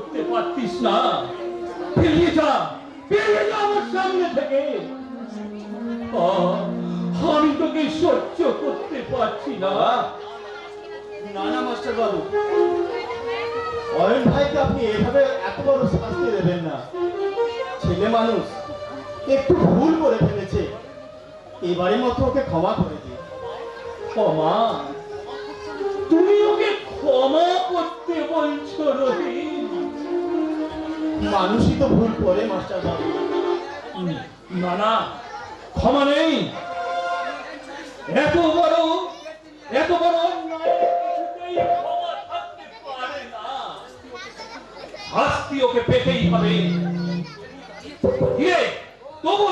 করতে পারতিস না। বেরিয়ে যা বেরিয়ে যা আমার সামনে থেকে। আমি তোকে সহ্য করতে পারছি না। বাবা না না মাস্টার বাবু। অয়ন ভাইকে আপনি এভাবে এত বড় শাস্তি দেবেন না। ছেলে মানুষ একটু ভুল করে ফেলেছে। এবারের মতো ওকে ক্ষমা করে দিন। ক্ষমা? তুমি ওকে ক্ষমা করতে বলছো রহিম মানুষই তো ভুল করে মাস্টার বাবু। না না, ক্ষমা নেই। এত বড় এত বড় শাস্তি ওকে পেতেই হবে। তবু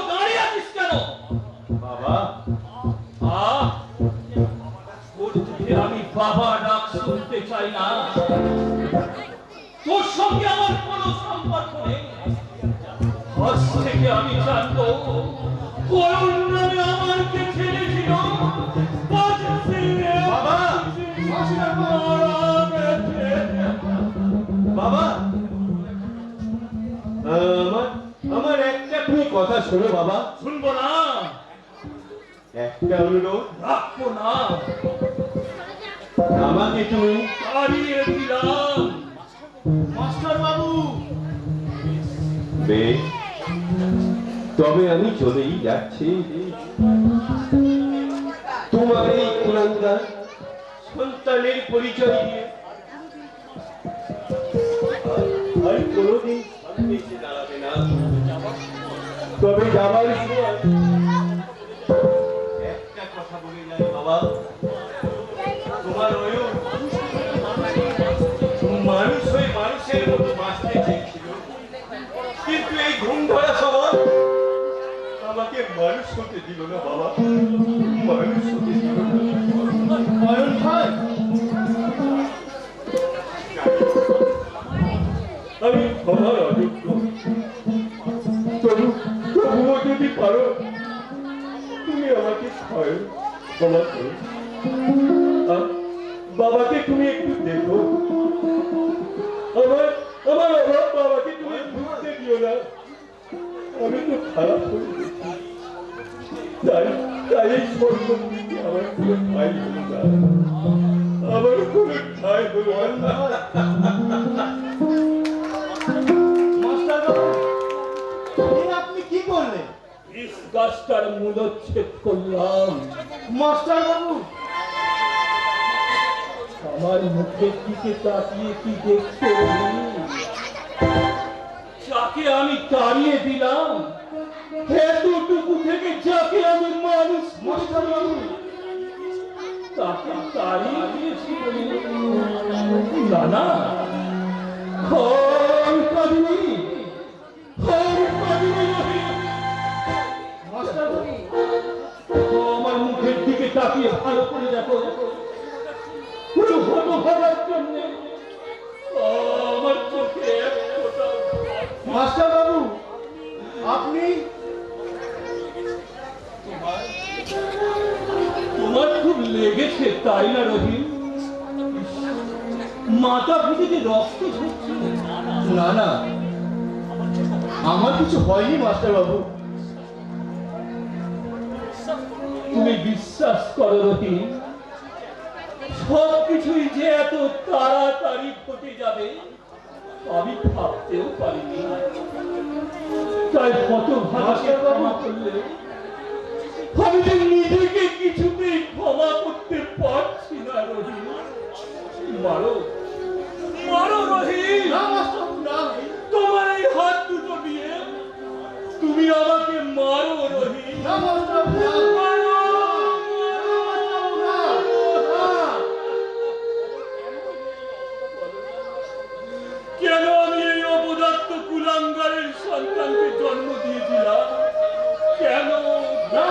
চলেই যাচ্ছে। তোমার এই কুলাঙ্গার সন্তানের পরিচয় দিয়ে তবে যাবার একটা কথা বলে বাবা। তোমার মানুষ হয়ে মানুষের মতো বাঁচতে চেয়েছিল। কিন্তু এই ঘুম ধরা মানুষ হতে দিল না বাবা। মানুষ হতে দিল না ভাই আমি তুমি আমাকে ক্ষয় ক্ষমা করো। বাবাকে তুমি একটু দেখো। আমার আমার অভাব বাবাকে তুমি বুঝতে দিও না। আমি তো খারাপ করে। তাই তাই সম্পত্তি আমার কোনো ঠাই হলো না। আমার কোনো ঠাই হলো না। মাস্টার বাবু এ আপনি কি করলেন ইস গাছটার মূলচ্ছেদ করলাম মাস্টার বাবু আমার মুখের দিকে তাকিয়ে কি দেখছ? যাকে আমি তাড়িয়ে দিলাম থেকে যাকে আমি মানুষ মাস্টার বাবু তাকে তাড়িয়ে দিয়েছি খর কাঁদিনি। মাস্টার বাবু তুমি বিশ্বাস করো রহিম সব কিছুই যে এত তাড়াতাড়ি ঘটে যাবে আমি ভাবতেও পারিনি। তাই কত ভাষা ক্ষমা করলে আমি যে নিজেকে কিছুতেই ক্ষমা করতে পারছি না রহিম। মারো। মারো রহিম। আমাকে মারো রহিম। কেন আমি এই অপদার্থ কুলাঙ্গারের সন্তানকে জন্ম দিয়েছিলাম কেন? না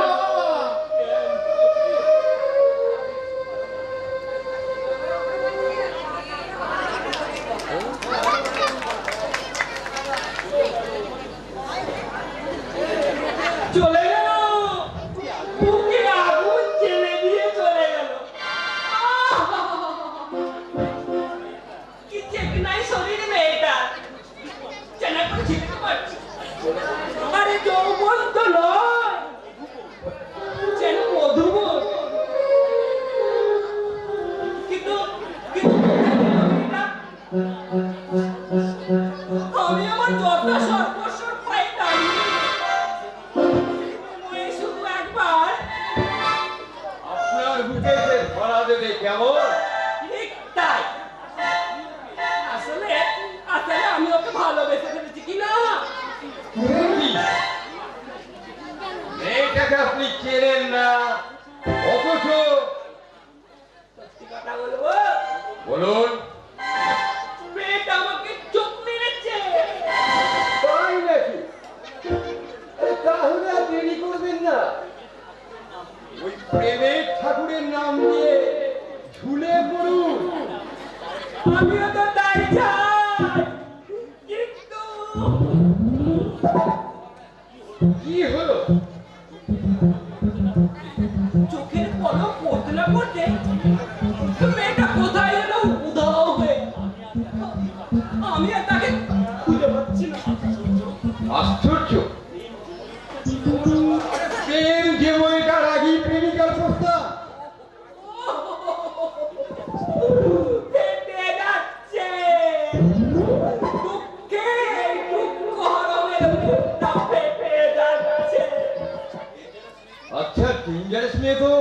আচ্ছা ডেঞ্জারাস মেয়ে তো।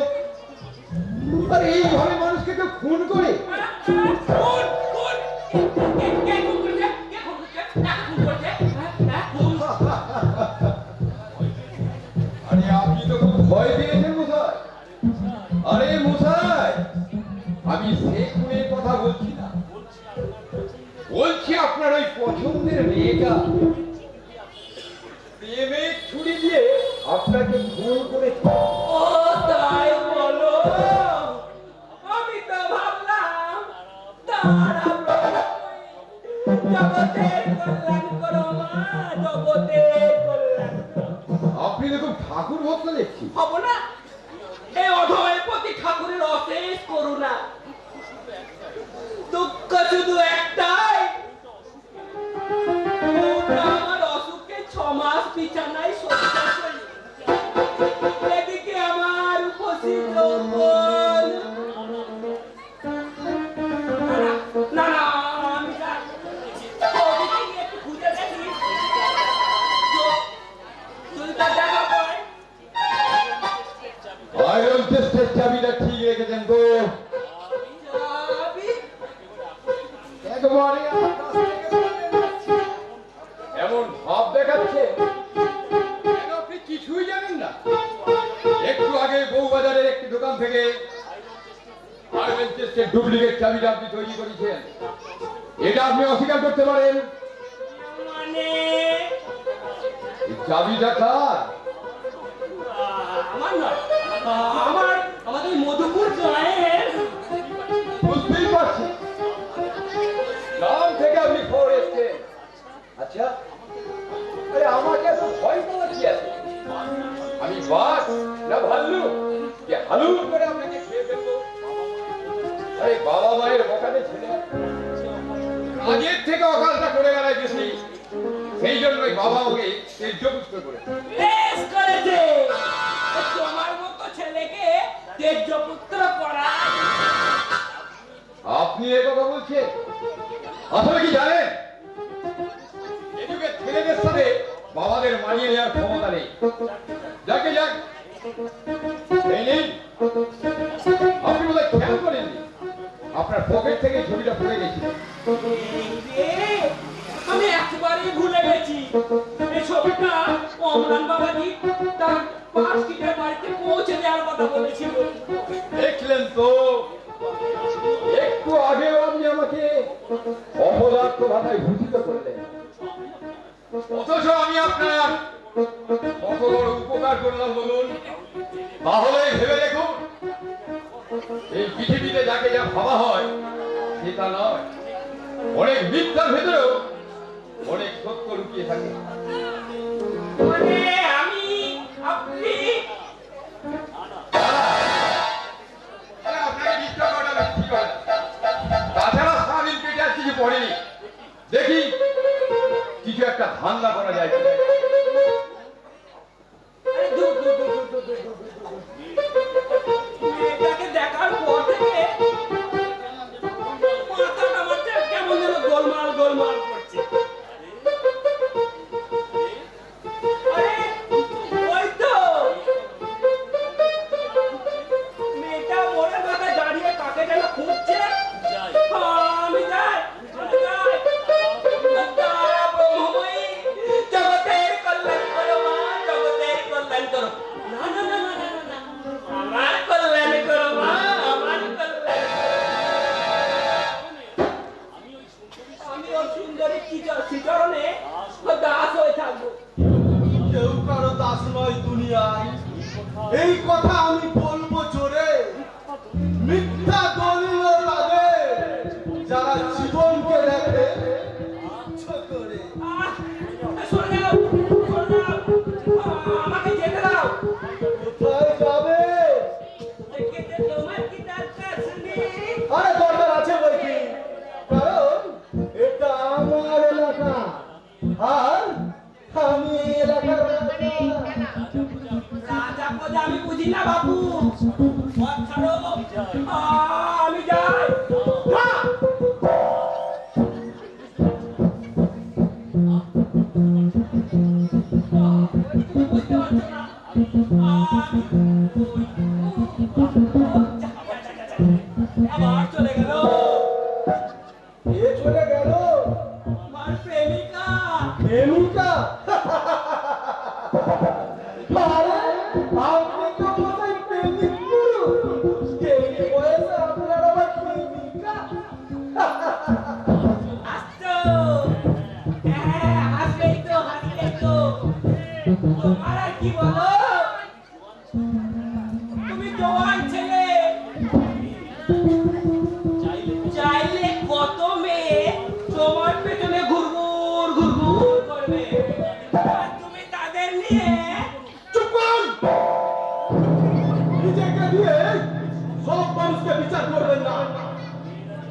আর এইভাবে মানুষকে তো খুন করে। আরে আপনি তো ভয় পেয়েছেন মশাই। আরে মশাই, আমি সে খুনের কথা বলছি না। বলছি আপনার ওই পছন্দের মেয়েটা। চাবিটা কার? আমার নয় আমার আমাদের মধুপুর গায়ের বুঝতেই পারছি। গ্রাম থেকে আপনি খবর এসছেন আচ্ছা আরে আমাকে এত ভয় পাওয়া কি আছে। আমি বাঘ না ভাল্লু? যে হালু করে আপনাকে খেয়ে ফেলব? আরে বাবা মায়ের বকাতে ছেলে। আগের থেকে অকালটা করে গেলায় বেশি সেই জন্যই বাবা ওকে তেজপুষ্ট করে বেশ করেছে। তোমার মতো ছেলেকে তেজপুত্র করা। আপনি এ কথা বলছেন? আসলে কি জানেন? এদিকে ছেলেদের সাথে বাবাদের মানিয়ে নেওয়ার ক্ষমতা নেই। যাকে যাক আপনি বোধহয় খেয়াল করেননি? আপনার পকেট থেকে ছবিটা পড়ে গেছিল। ছবিটা অমরান বাবাজি, তার বাড়িতে পৌঁছে দেওয়ার কথা বলেছিল। দেখলেন তো? একটু আগে আপনি আমাকে অপদার্থ ভাষায় করলেন। অথচ আমি আপনার বড় উপকার করলাম বলুন। তাহলে হামলা করে আমার চলে গেল।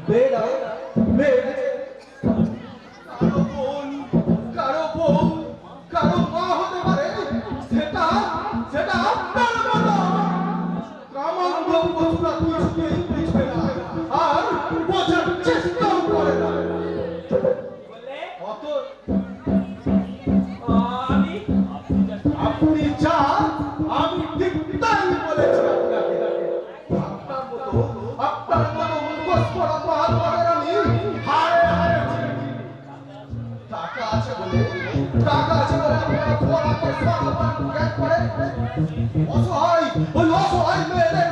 bế đáy mê đích অসহায়, ওই অসহায় মেয়েদের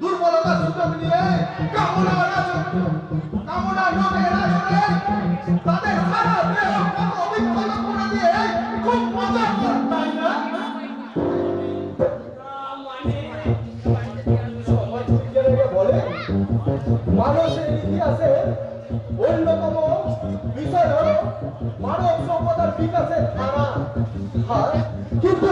দুর্বলতা সুযোগ নিয়ে কামনা রাজনীতি কামনা নদে রাজনীতি তাদের সারা দেহ কত অভিজ্ঞতা করে দিয়ে খুব মজা করে তাই না? মানুষের ইতিহাসে অন্যতম বিষয় হল মানব সভ্যতার বিকাশের ধারা। হ্যাঁ, কিন্তু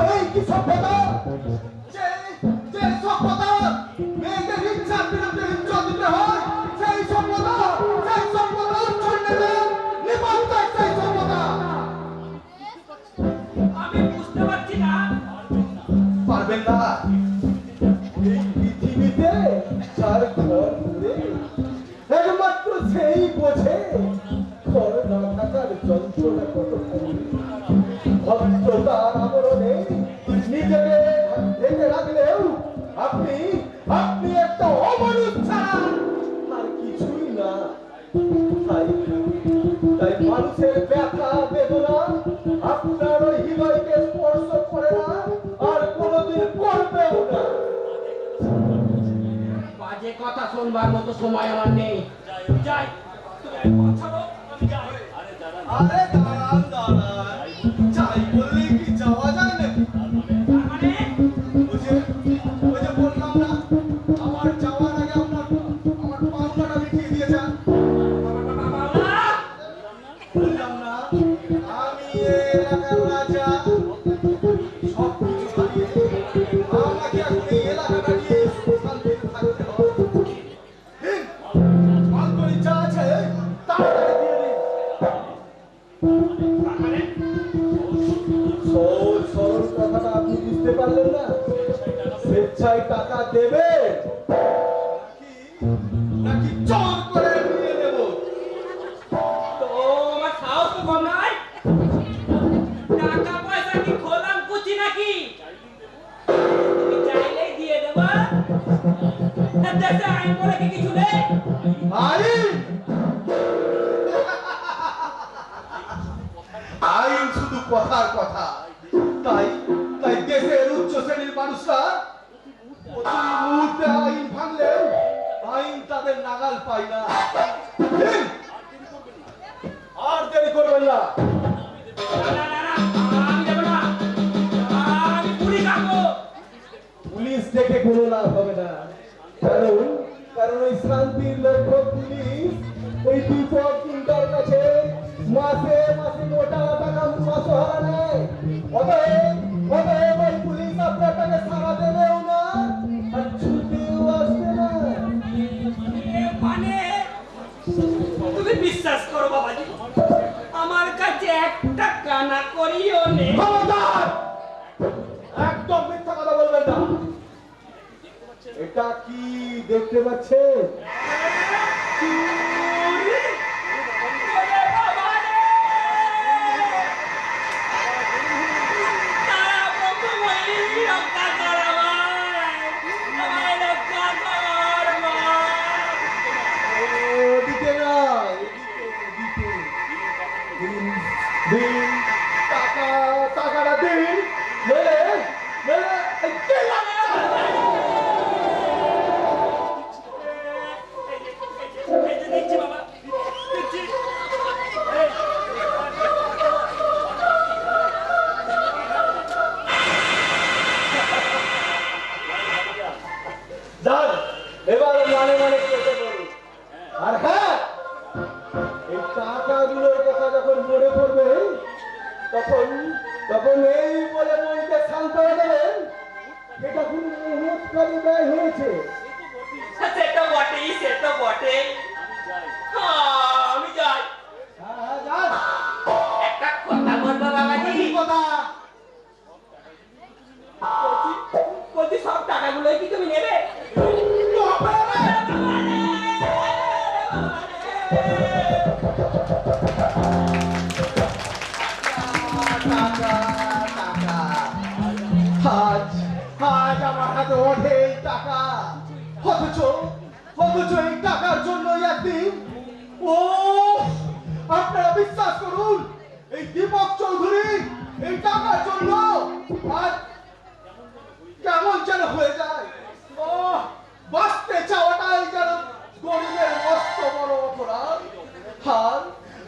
আপনি আপনি একটা অমানুষ ছাড়া আর কিছুই দেরি পুলিশ থেকে কোনো লাভ হবে না। কারণ কারণ ওই শান্তির লক্ষ্য পুলিশ, ওই বিপদ আছে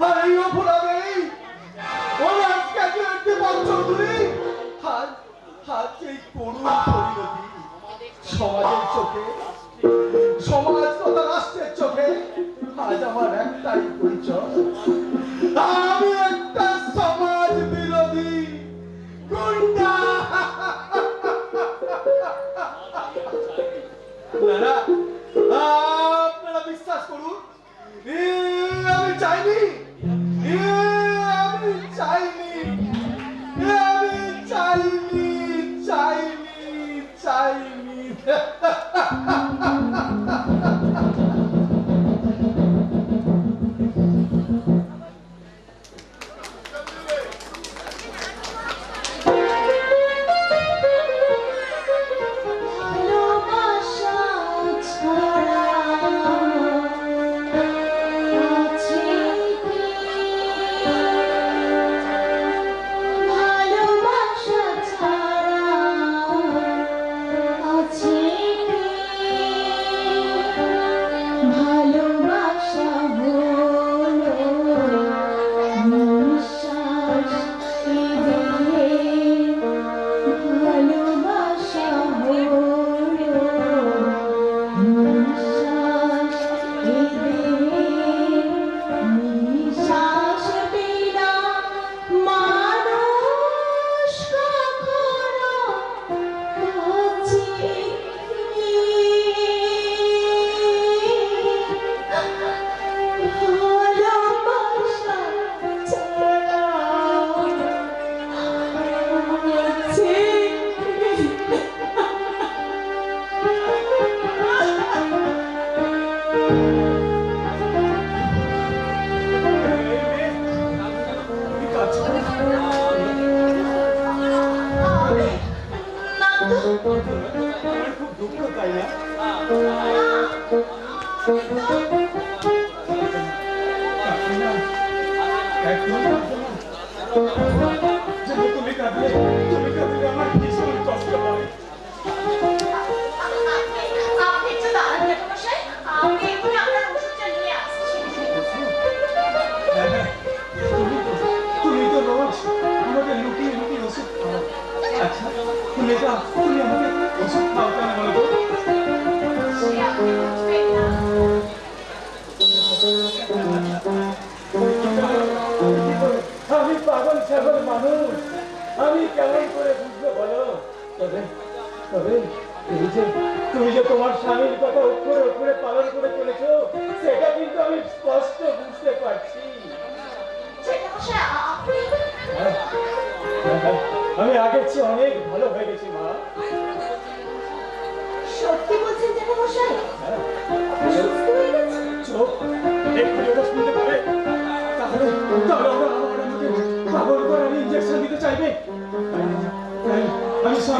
Io 보라매이 오늘 까지할 때 멈춰두니 한 한째 고루 소리거든 저만의 쪽에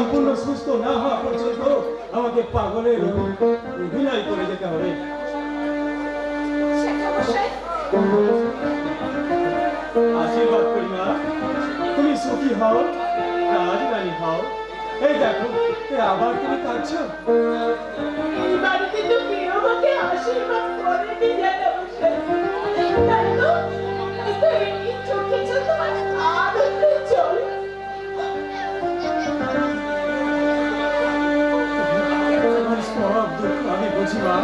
সম্পূর্ণ সুস্থ না হওয়া পর্যন্ত আমাকে পাগলের অভি- অভিনয় করে যেতে হবে। আশীর্বাদ করি মা। তুমি সুখী হও রাজরানী হও। এই দেখো আবার তুমি কাঁদছো? আশীর্বাদ করেনি জ্যাঠামশাই তাই আমি মা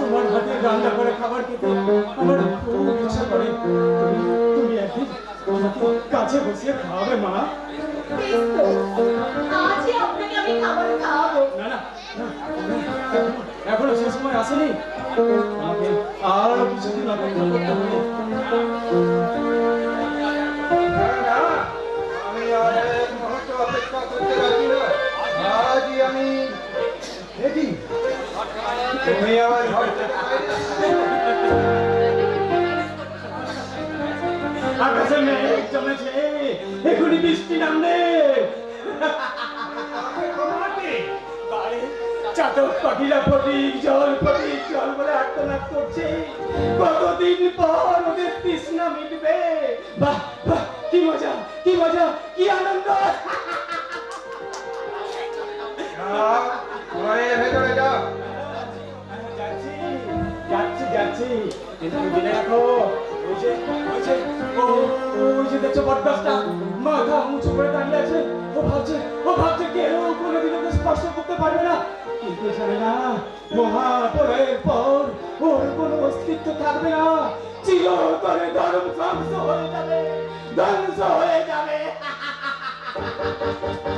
তোমার হাতে রান্না করে খাবার খেতে আমার খুব ইচ্ছা করে তুমি একদিন আমাকে কাছে বসিয়ে খাওয়াবে মা। তো আজই আপনাকে আমি খাবার খাওয়াবো। না না না, না, এখনও সে সময় আসেনি? আরও কিছুদিন অপেক্ষা করতে হবে আমি আর এক মুহূর্ত অপেক্ষা করতে পারি না আজই আমি তুমি আমার আকাশে এখনই বৃষ্টি বাড়ি চাতক পাখিরা ফটিক জল ফটিক জল বলে আর্তনাদ করছে। কতদিন পর ওদের তৃষ্ণা মিটবে। বাহ বাহ কি মজা কি মজা কি আনন্দ। যাও, ঘরের ভেতরে স্পর্শ করতে পারবে না। কিন্তু জানে না মহাপ্রলয়ের পর ওর কোনো অস্তিত্ব থাকবে না। চিরতরে ধর্ম ধ্বংস হয়ে যাবে, ধ্বংস হয়ে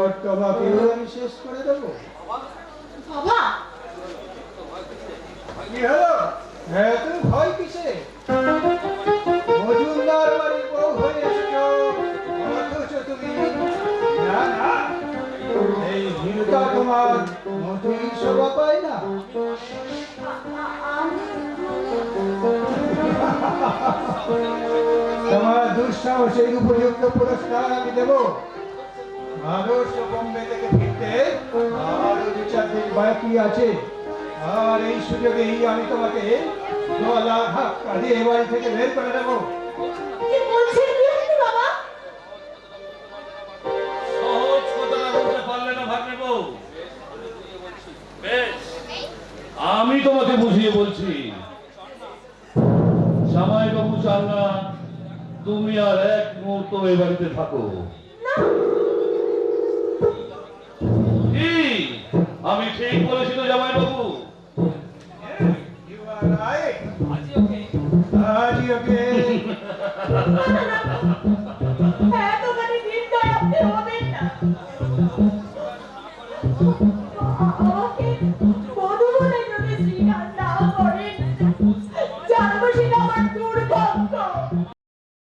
তারপর তোমাকে আমি শেষ করে দেবো। বাবা? কি হলো? হ্যাঁ তুমি ভয় কিসে? মজুমদার বাড়ির বউ হয়ে এসেছ। অথচ তুমি না না এই ভীরুতা তোমার মোটেই শোভা পায় না। তোমার দুঃসাহসের উপযুক্ত পুরস্কার আমি দেব। বোম্বে থেকে ফিরতে আরও দু চার দিন বাকি আছে? আর এই সুযোগেই আমি তোমাকে গলা ধাক্কা দিয়ে বাড়ি থেকে বের করে দেবো। আমি তোমাকে বুঝিয়ে বলছি জামাই বাবু চান না তুমি আর এক মুহূর্ত এ বাড়িতে থাকো। আমি ঠিক বলেছি তো জামাই বাবু আজ ওকে আজ ওকে